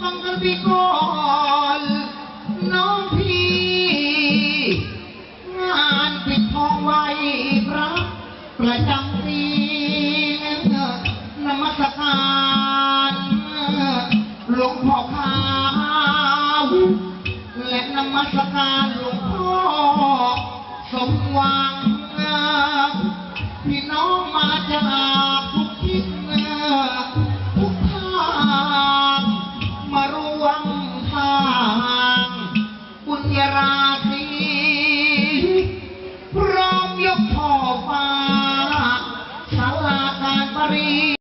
ฟังกันไปก่อนน้องพี่ งานปิดทองไว้พระประจำปีนมัสการหลวงพ่อขาวและนมัสการหลวงพ่อ ยกช่อฟ้าสาราการประเรี